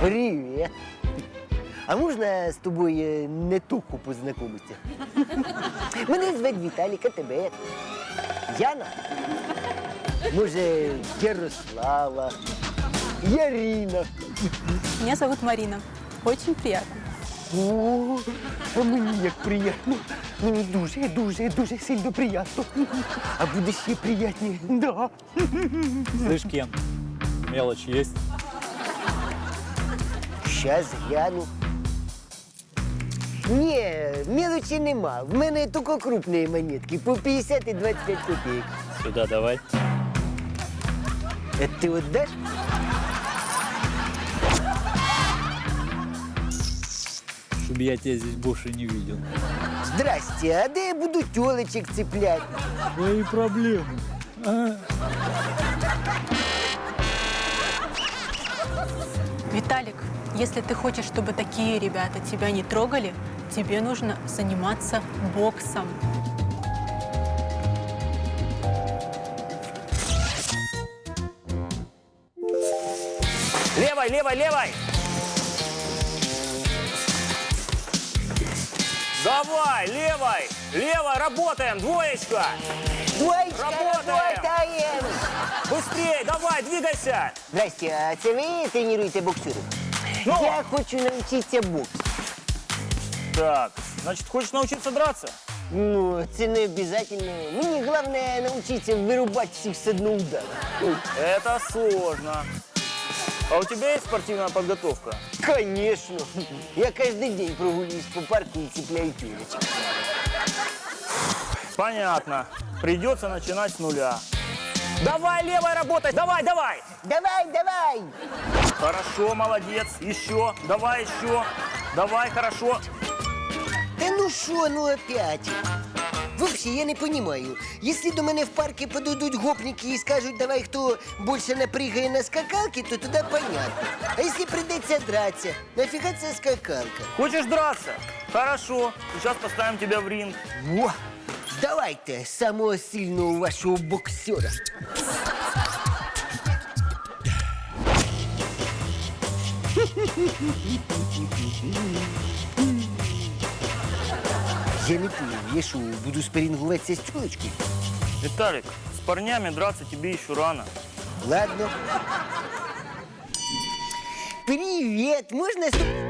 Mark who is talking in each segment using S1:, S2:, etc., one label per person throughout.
S1: Привіт. А можна з тобою не тільки познайомитися? Мене звати Віталік, а тебе? Яна? Може, Ярослава, Ярина.
S2: Меня зовут Марина. Очень приятно.
S1: О, а мені як приємно. Мені дуже, дуже, дуже сильно приємно. А буде ще приємніше. Да.
S3: Слышь, Кен, мелочь есть?
S1: Щас гляну. Ні, мелочі нема. В мене тільки крупні монетки по 50 і 25 копійок.
S3: Сюда давай.
S1: Это ты вот дашь?
S3: Чтобы я тебя здесь больше не видел.
S1: Здрасте, а де я буду тёлочек цеплять?
S3: Твои проблемы.
S2: Виталик, если ты хочешь, чтобы такие ребята тебя не трогали, тебе нужно заниматься боксом.
S4: Левой, левой, левой! Давай, левой! Левой, работаем, двоечка!
S1: Двоечка,
S4: Работаем!
S1: работаем!
S4: Быстрее, давай, двигайся!
S1: Здрасте, а це ви тренуєте боксерів?
S4: Ну.
S1: Я хочу навчитися боксу.
S4: Так, значит, хочешь научиться драться?
S1: Ну, це не обов'язково. Мені головне навчитися вирубати всіх з одного удару.
S4: Это сложно. А у тебя есть спортивная подготовка?
S1: Конечно. Я каждый день прогуливаюсь по парку и цепляю тёлочек.
S4: Понятно. Придется начинать с нуля. Давай, левой работай, давай, давай!
S1: Давай, давай!
S4: Хорошо, молодец. Еще, давай еще. Давай, хорошо.
S1: Да ну шо, ну опять? Вообще, я не понимаю. Если до мене в парке подойдут гопники и скажут, давай, кто больше напрыгає на скакалке, то тогда понятно. А если придется драться, нафига ця скакалка?
S4: Хочешь драться? Хорошо. Сейчас поставим тебя в ринг.
S1: Во! Давайте самого сильного вашого боксера. Я не понял, я что, буду спаррингуватися з тёлочкой?
S4: Виталик, с парнями драться тебе еще рано.
S1: Ладно. Привет, можно... с-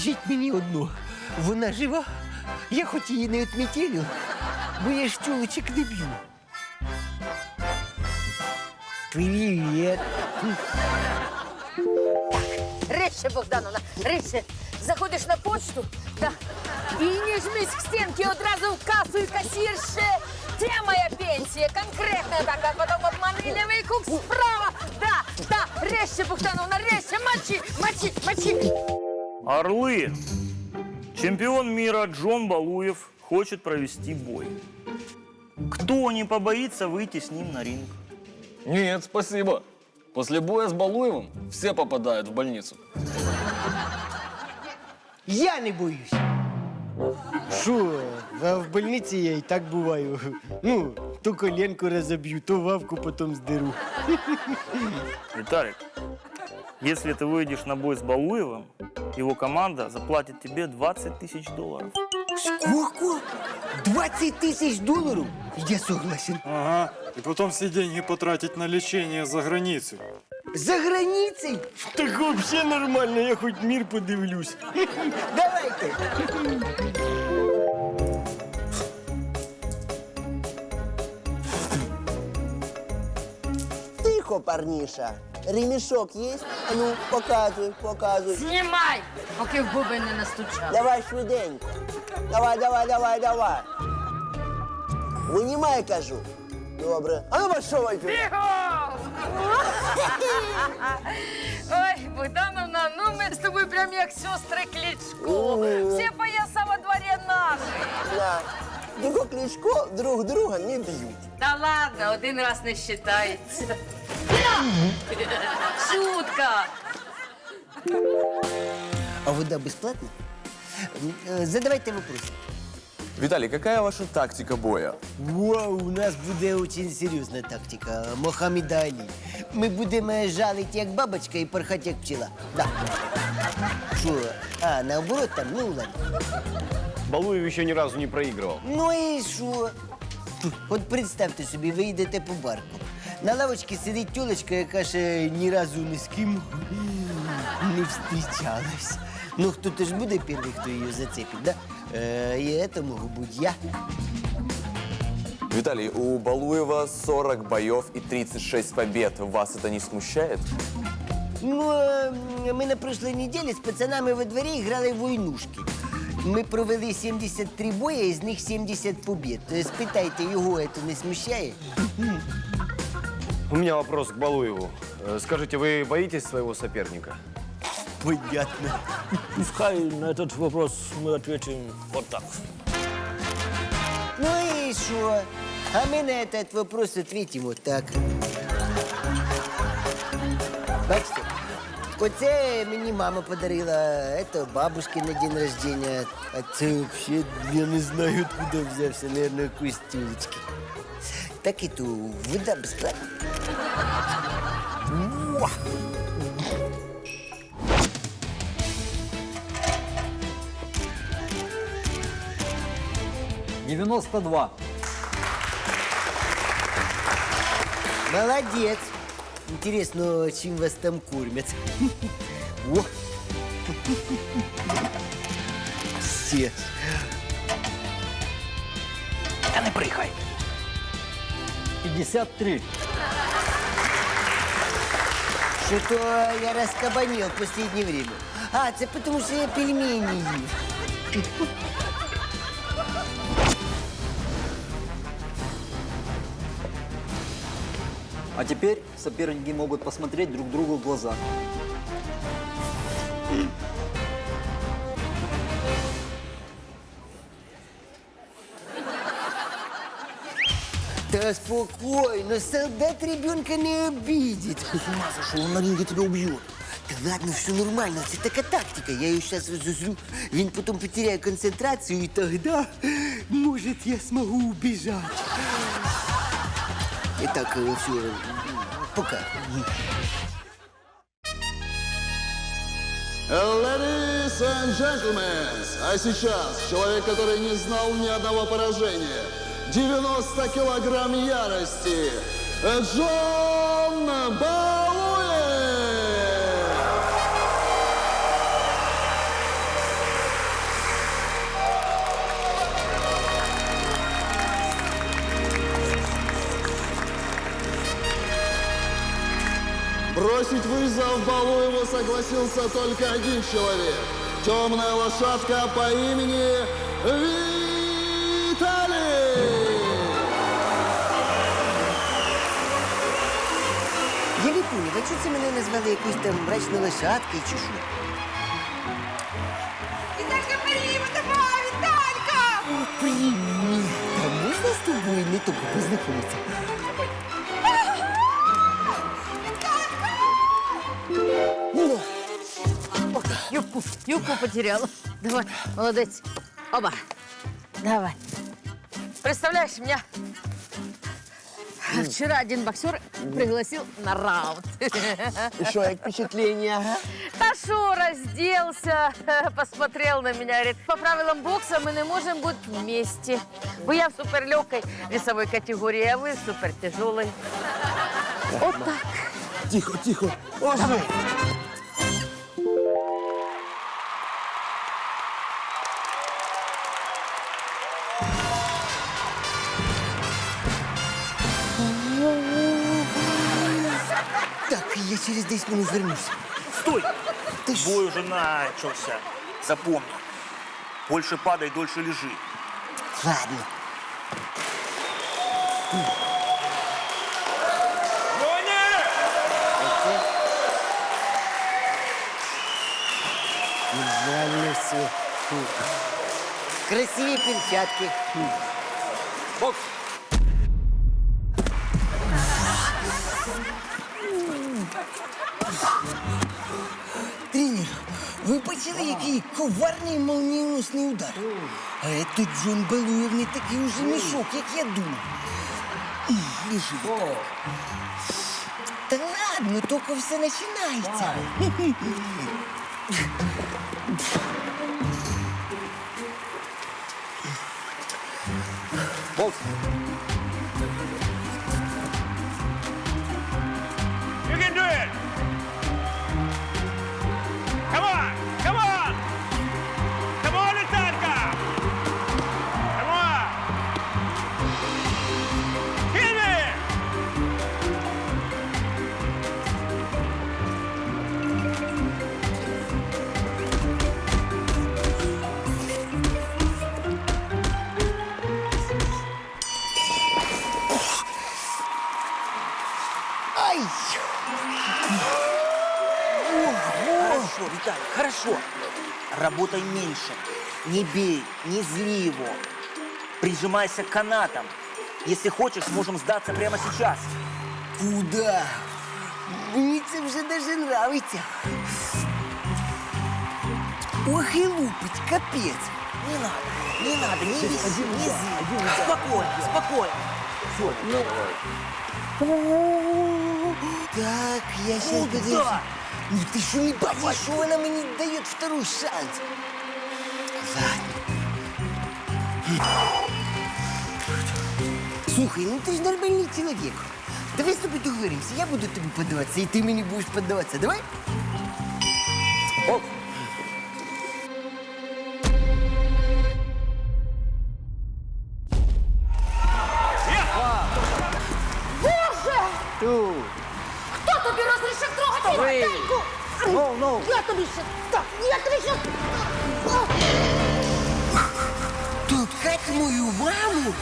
S1: Скажіть мені одно, вона жива? Я хоч її не отметелю, бо я ж тюлочек не б'ю. Привіт.
S5: Резче, Богдановна, резче. Заходиш на почту да, і не жмись к стінці, одразу в касу і касірше. Це моя пенсія, конкретна така, потім обманили викуп справа. Да, да, резче, Богдановна, резче, мочи, мочи, мочи.
S4: Орлы. Чемпион мира Джон Балуев хочет провести бой. Кто не побоится выйти с ним на ринг?
S6: Нет, спасибо. После боя с Балуевым все попадают в больницу.
S1: Я не боюсь. Що, а в больниці я і так буваю. Ну, то коленку розоб'ю, то вавку потім здеру.
S4: Виталик, если ты выйдешь на бой с Балуевым, его команда заплатит тебе 20 тысяч долларов.
S1: Сколько? 20 тисяч доларів? Я согласен.
S7: Ага, и потом все деньги потратить на лечение за границей.
S1: За границей? Так вообще нормально, я хоч мір подивлюсь. Давайте.
S8: Тихо, парніша. Ремішок є? А ну, показуй, показуй.
S5: Знімай, поки в бубен не настучав.
S8: Давай швиденько. Давай, давай, давай, давай. Винімай, кажу. Добре. А ну пішов, Альфі.
S5: Ой, Богдановна, ну ми з тобою прям як сестри Кличко. Всі пояса во дворі наші.
S8: Да. Тільки Кличко друг друга не б'ють.
S5: Та ладно, один раз не считається. Шутка.
S1: А вода безплатна? М, е, Задавайте вопроси.
S9: Виталий, какая ваша тактика боя?
S1: Вау, у нас буде дуже серйозна тактика. Мохаммеда Алі. Ми будемо жалити як бабочка і порхати як пчела. Да. Що? А, наоборот там? Ну ладно.
S10: Балуев еще ни разу не проигрывал.
S1: Ну і що? От представте собі, ви йдете по барку. На лавочці сидить тюлечка, яка ще ні разу ні з ким не зустрічалась. Ну, хто-то ж буде перший, хто її зацепить, да? Е, і це можу бути я.
S9: Виталий, у Балуева 40 боев и 36 побед. Вас это не смущает?
S1: Ну, е, ми на прошлой неділі з пацанами во дворі грали в войнушки. Ми провели 73 бої, із них 70 побід. Е, Спитайте, його це не смущає?
S10: У меня вопрос к Балуеву. Э, Скажите, вы боитесь своего соперника?
S1: Понятно.
S3: Пускай на этот вопрос мы ответим вот так.
S1: Ну и что? А мы на этот вопрос ответим вот так. Бачите, оце мені мама подарила, это бабушки на день рождения. А це вообще, я не знаю, откуда взявся, наверное, костюлечки. Так то, вода безплатна. Уа!
S3: 92.
S1: Молодец. Интересно, чем вас там кормят? О! Все.
S3: 53.
S1: Что-то я раскабанил в последнее время. А, это потому что я пельмени ем.
S11: А теперь соперники могут посмотреть друг другу в глаза.
S1: Да спокойно, солдат ребенка не обидит. С ума сошел, он на ринге тебя убьет. Да ладно, все нормально, это такая тактика. Я ее сейчас разозлю, він потом потеряю концентрацию, и тогда, может, я смогу убежать. Итак, все, пока.
S12: Ladies and gentlemen, а сейчас человек, который не знал ни одного поражения, 90 килограмм ярости, Джон Балуев! Бросить вызов Балуеву согласился только один человек. Темная лошадка по имени Виталий!
S1: Я не понял, це мене назвали якоюсь там мрачною лошадкою чи що?
S5: Виталька, привет, давай, Виталька!
S1: О, привіт! Та можна з тобою не тільки познайомитися? Ну,
S5: Юбку, юбку потеряла. Давай, молодец. Оба. Давай. Представляешь, меня вчера один боксер пригласил на раунд.
S8: І що, як впечатлення, ага?
S5: Та що, разделся, посмотрел на меня, говорит, по правилам бокса мы не можем быть вместе. Бо я в суперлегкой весовой категории, а вы в супертяжелой. Вот так.
S8: Тихо, тихо. Оже!
S1: Через 10 минут вернусь.
S4: Стой!
S1: Ты ж-
S4: Бой уже начался. Запомни. Больше падай, дольше лежи.
S1: Ладно. Идеально все. Красивые перчатки.
S3: Бокс.
S1: Бачили, який коварний молнієносний удар? А этот Джон Балуєв не такий уже мішок, як я думав. Лежи. Та ладно, тільки все починається.
S13: You
S4: Работай меньше. Не бей, не зли его. Прижимайся к канатам. Если хочешь, можем сдаться прямо сейчас.
S1: Куда? Мені це вже даже нравиться. Ох і лупить, капець.
S4: Не надо, не надо, не беси, не зли. Спокойно, спокойно.
S1: Так, я сейчас
S4: Куда?
S1: подожди. Ну ты что не бачишь, что она мне дает второй шанс? Ладно. Слухай, ну ты же нормальный человек. Давай с тобой договоримся. Я буду тебе поддаваться, и ты мне будешь поддаваться. Давай?
S4: Оп.
S1: Толкать мою маму?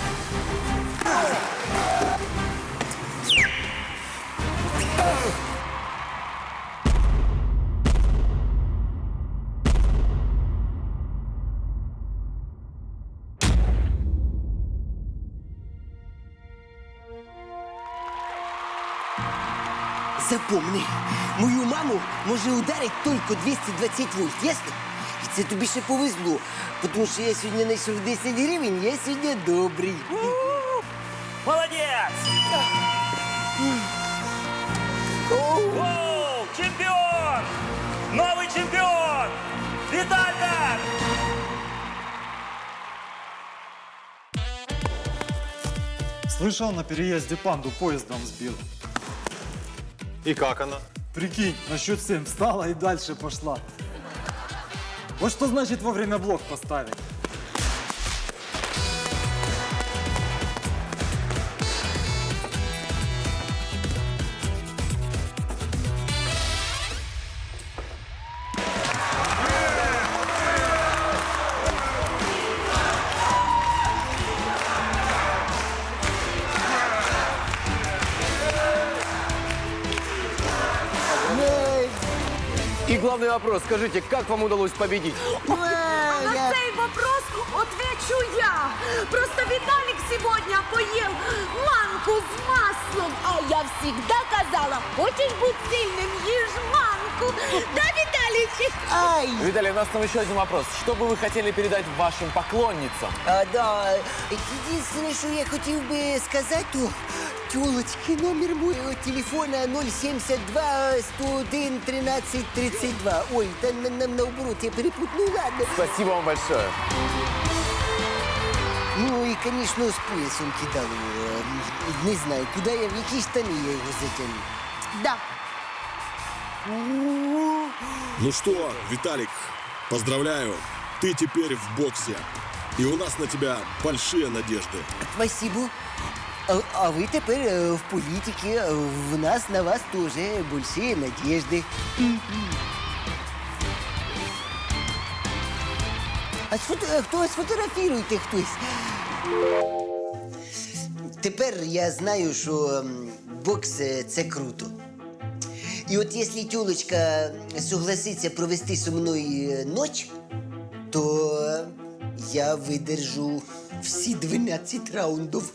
S1: Запомни, мою маму може ударити тільки 220 вольт, ясно? І це тобі ще повезло, тому що я сьогодні знайшов 10 гривень, я сьогодні добрий.
S4: Молодец! Воу, чемпион! Новый чемпион! Виталька!
S7: Слышал, на переезде панду поездом сбил.
S10: И как она?
S7: Прикинь, на счет 7 встала и дальше пошла. Вот что значит вовремя блок поставить.
S10: Главный вопрос, скажите, как вам удалось победить?
S14: А на цей вопрос отвечу я. Просто Виталик сегодня поел манку с маслом. А я всегда казала, хочешь быть сильным, ешь манку. Да, Виталичек?
S1: Ай!
S9: Виталий, у нас там еще один вопрос. Что бы вы хотели передать вашим поклонницам?
S1: А, да, единственное, что я хотел бы сказать, то тёлочки, номер моего телефона 072 101 13 32. Ой, да на, на, наоборот, я перепутал. Ну ладно.
S9: Спасибо вам большое.
S1: Ну и, конечно, с поясом кидал его. Не знаю, куда я, в какие штаны я его затянул.
S14: Да.
S15: Ну что, Виталик, поздравляю. Ты теперь в боксе. И у нас на тебя большие надежды.
S1: Спасибо. А, а вы теперь э, в политике. В нас на вас тоже большие надежды. А сфото... хто сфотографіруйте хтось. Тепер я знаю, що м, бокс е, це круто. І от якщо тюлочка согласиться провести зі мною е, ніч, то я видержу всі 12 раундів.